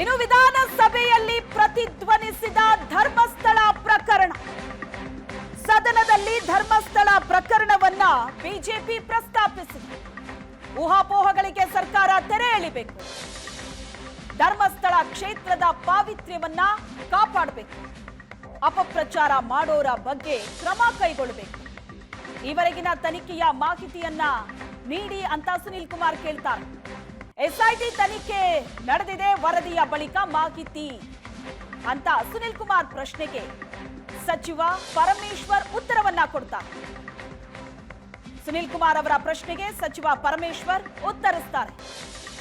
ಇನ್ನು ವಿಧಾನಸಭೆಯಲ್ಲಿ ಪ್ರತಿಧ್ವನಿಸಿದ ಧರ್ಮಸ್ಥಳ ಪ್ರಕರಣ. ಸದನದಲ್ಲಿ ಧರ್ಮಸ್ಥಳ ಪ್ರಕರಣವನ್ನ ಬಿಜೆಪಿ ಪ್ರಸ್ತಾಪಿಸಿದೆ. ಊಹಾಪೋಹಗಳಿಗೆ ಸರ್ಕಾರ ತೆರೆ ಎಳಿಬೇಕು. ಧರ್ಮಸ್ಥಳ ಕ್ಷೇತ್ರದ ಪಾವಿತ್ರ್ಯವನ್ನ ಕಾಪಾಡಬೇಕು. ಅಪಪ್ರಚಾರ ಮಾಡೋರ ಬಗ್ಗೆ ಕ್ರಮ ಕೈಗೊಳ್ಳಬೇಕು. ಈವರೆಗಿನ ತನಿಖೆಯ ಮಾಹಿತಿಯನ್ನ ನೀಡಿ ಅಂತ ಸುನೀಲ್ ಕುಮಾರ್ ಕೇಳ್ತಾರೆ. ಎಸ್ಐಟಿ ತನಿಖೆ ನಡೆದಿದೆ, ವರದಿಯ ಬಳಿಕ ಮಾಹಿತಿ. ಅಂತ ಸುನಿಲ್ ಕುಮಾರ್ ಪ್ರಶ್ನೆಗೆ ಸಚಿವ ಪರಮೇಶ್ವರ್ ಉತ್ತರವನ್ನ ಕೊಡ್ತಾರೆ. ಸುನಿಲ್ ಕುಮಾರ್ ಅವರ ಪ್ರಶ್ನೆಗೆ ಸಚಿವ ಪರಮೇಶ್ವರ್ ಉತ್ತರಿಸ್ತಾರೆ.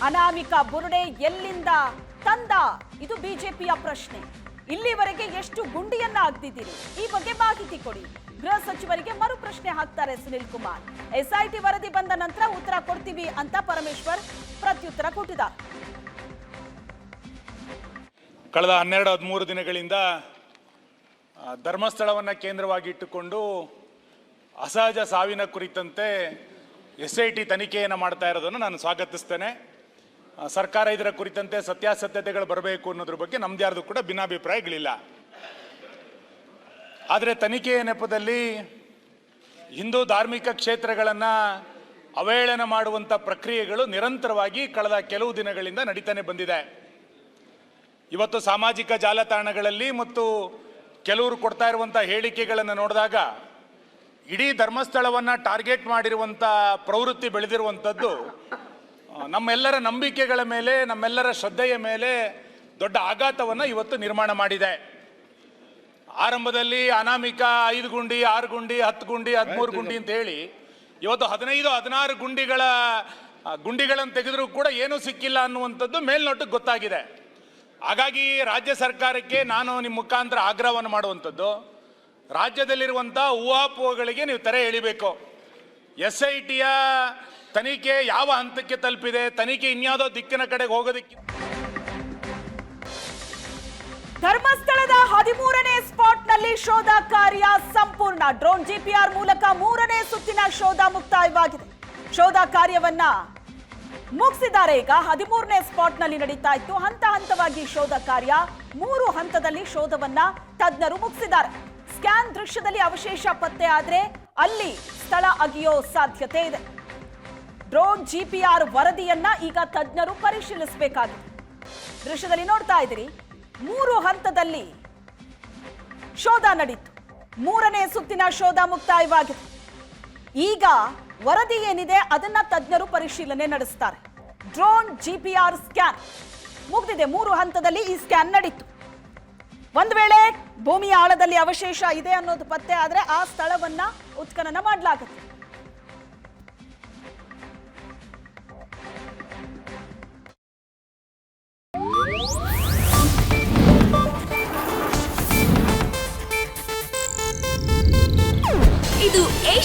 ಅನಾಮಿಕ ಬುರುಡೆ ಎಲ್ಲಿಂದ ತಂದ? ಇದು ಬಿಜೆಪಿಯ ಪ್ರಶ್ನೆ. ಇಲ್ಲಿವರೆಗೆ ಎಷ್ಟು ಗುಂಡಿಯನ್ನ ಹಾಕ್ತಿದ್ದೀರಿ ಈ ಬಗ್ಗೆ ಮಾಹಿತಿ ಕೊಡಿ. ಗೃಹ ಸಚಿವರಿಗೆ ಮರು ಪ್ರಶ್ನೆ ಹಾಕ್ತಾರೆ ಸುನಿಲ್ ಕುಮಾರ್. ಎಸ್ಐಟಿ ವರದಿ ಬಂದ ನಂತರ ಉತ್ತರ ಕೊಡ್ತೀವಿ ಅಂತ ಪರಮೇಶ್ವರ್ ಪ್ರತ್ಯುತ್ತರ ಕೊಟ್ಟಿದ ಕಳೆದ ಹನ್ನೆರಡು ಹದಿಮೂರು ದಿನಗಳಿಂದ ಧರ್ಮಸ್ಥಳವನ್ನು ಕೇಂದ್ರವಾಗಿ ಇಟ್ಟುಕೊಂಡು ಅಸಹಜ ಸಾವಿನ ಕುರಿತಂತೆ ಎಸ್ ಐ ಟಿ ತನಿಖೆಯನ್ನು ಮಾಡ್ತಾ ಇರೋದನ್ನು ನಾನು ಸ್ವಾಗತಿಸ್ತೇನೆ. ಸರ್ಕಾರ ಇದರ ಕುರಿತಂತೆ ಸತ್ಯಾಸತ್ಯತೆಗಳು ಬರಬೇಕು ಅನ್ನೋದ್ರ ಬಗ್ಗೆ ನಮ್ದು ಯಾರ್ದು ಕೂಡ ಭಿನ್ನಾಭಿಪ್ರಾಯಗಳಿಲ್ಲ. ಆದರೆ ತನಿಖೆಯ ನೆಪದಲ್ಲಿ ಹಿಂದೂ ಧಾರ್ಮಿಕ ಕ್ಷೇತ್ರಗಳನ್ನು ಅವಹೇಳನ ಮಾಡುವಂಥ ಪ್ರಕ್ರಿಯೆಗಳು ನಿರಂತರವಾಗಿ ಕಳೆದ ಕೆಲವು ದಿನಗಳಿಂದ ನಡೀತಾನೆ ಬಂದಿದೆ. ಇವತ್ತು ಸಾಮಾಜಿಕ ಜಾಲತಾಣಗಳಲ್ಲಿ ಮತ್ತು ಕೆಲವರು ಕೊಡ್ತಾ ಇರುವಂಥ ಹೇಳಿಕೆಗಳನ್ನು ನೋಡಿದಾಗ ಇಡೀ ಧರ್ಮಸ್ಥಳವನ್ನು ಟಾರ್ಗೆಟ್ ಮಾಡಿರುವಂಥ ಪ್ರವೃತ್ತಿ ಬೆಳೆದಿರುವಂಥದ್ದು ನಮ್ಮೆಲ್ಲರ ನಂಬಿಕೆಗಳ ಮೇಲೆ, ನಮ್ಮೆಲ್ಲರ ಶ್ರದ್ಧೆಯ ಮೇಲೆ ದೊಡ್ಡ ಆಘಾತವನ್ನು ಇವತ್ತು ನಿರ್ಮಾಣ ಮಾಡಿದೆ. ಆರಂಭದಲ್ಲಿ ಅನಾಮಿಕ ಐದು ಗುಂಡಿ ಆರು ಗುಂಡಿ ಹತ್ತು ಗುಂಡಿ ಹದಿಮೂರು ಗುಂಡಿ ಅಂತ ಹೇಳಿ ಇವತ್ತು ಹದಿನೈದು ಹದಿನಾರು ಗುಂಡಿಗಳ ಗುಂಡಿಗಳನ್ನು ತೆಗೆದರೂ ಕೂಡ ಏನೂ ಸಿಕ್ಕಿಲ್ಲ ಅನ್ನುವಂಥದ್ದು ಮೇಲ್ನೋಟಕ್ಕೆ ಗೊತ್ತಾಗಿದೆ. ಹಾಗಾಗಿ ರಾಜ್ಯ ಸರ್ಕಾರಕ್ಕೆ ನಾನು ನಿಮ್ಮ ಮುಖಾಂತರ ಆಗ್ರಹವನ್ನು ಮಾಡುವಂಥದ್ದು ರಾಜ್ಯದಲ್ಲಿರುವಂಥ ಊಹಾಪೋಹಗಳಿಗೆ ನೀವು ತೆರೆ ಎಳಿಬೇಕು. ಎಸ್ ಐ ಟಿಯ ತನಿಖೆ ಯಾವ ಹಂತಕ್ಕೆ ತಲುಪಿದೆ ತನಿಖೆ ಇನ್ಯಾವುದೋ ದಿಕ್ಕಿನ ಕಡೆಗೆ ಹೋಗೋದಕ್ಕೆ ಸ್ಪಾಟ್ನಲ್ಲಿ ಶೋಧ ಕಾರ್ಯ ಸಂಪೂರ್ಣ. ಡ್ರೋನ್ ಜಿಪಿಆರ್ ಮೂಲಕ ಮೂರನೇ ಸುತ್ತಿನ ಶೋಧ ಮುಕ್ತಾಯವಾಗಿದೆ. ಶೋಧ ಕಾರ್ಯವನ್ನ ಮುಗಿಸಿದ್ದಾರೆ. ಈಗ ಹದಿಮೂರನೇ ಸ್ಪಾಟ್ನಲ್ಲಿ ನಡೀತಾ ಇತ್ತು. ಹಂತ ಹಂತವಾಗಿ ಶೋಧ ಕಾರ್ಯ. ಮೂರು ಹಂತದಲ್ಲಿ ಶೋಧವನ್ನ ತಜ್ಞರು ಮುಗಿಸಿದ್ದಾರೆ. ಸ್ಕ್ಯಾನ್ ದೃಶ್ಯದಲ್ಲಿ ಅವಶೇಷ ಪತ್ತೆ ಆದ್ರೆ ಅಲ್ಲಿ ಸ್ಥಳ ಅಗಿಯೋ ಸಾಧ್ಯತೆ ಇದೆ. ಡ್ರೋನ್ ಜಿಪಿಆರ್ ವರದಿಯನ್ನ ಈಗ ತಜ್ಞರು ಪರಿಶೀಲಿಸಬೇಕಾಗಿದೆ. ದೃಶ್ಯದಲ್ಲಿ ನೋಡ್ತಾ ಇದ್ದೀರಿ. ಮೂರು ಹಂತದಲ್ಲಿ ಶೋಧ ನಡೀತು. ಮೂರನೇ ಸುತ್ತಿನ ಶೋಧ ಮುಕ್ತಾಯವಾಗಿದೆ. ಈಗ ವರದಿ ಏನಿದೆ ಅದನ್ನ ತಜ್ಞರು ಪರಿಶೀಲನೆ ನಡೆಸ್ತಾರೆ. Drone GPR scan. ಮುಗ್ದಿದೆ, ಮೂರು ಹಂತದಲ್ಲಿ ಈ ಸ್ಕ್ಯಾನ್ ನಡೀತು. ಒಂದು ವೇಳೆ ಭೂಮಿಯ ಆಳದಲ್ಲಿ ಅವಶೇಷ ಇದೆ ಅನ್ನೋದು ಪತ್ತೆ ಆದರೆ ಆ ಸ್ಥಳವನ್ನ ಉತ್ಖನನ ಮಾಡಲಾಗುತ್ತೆ.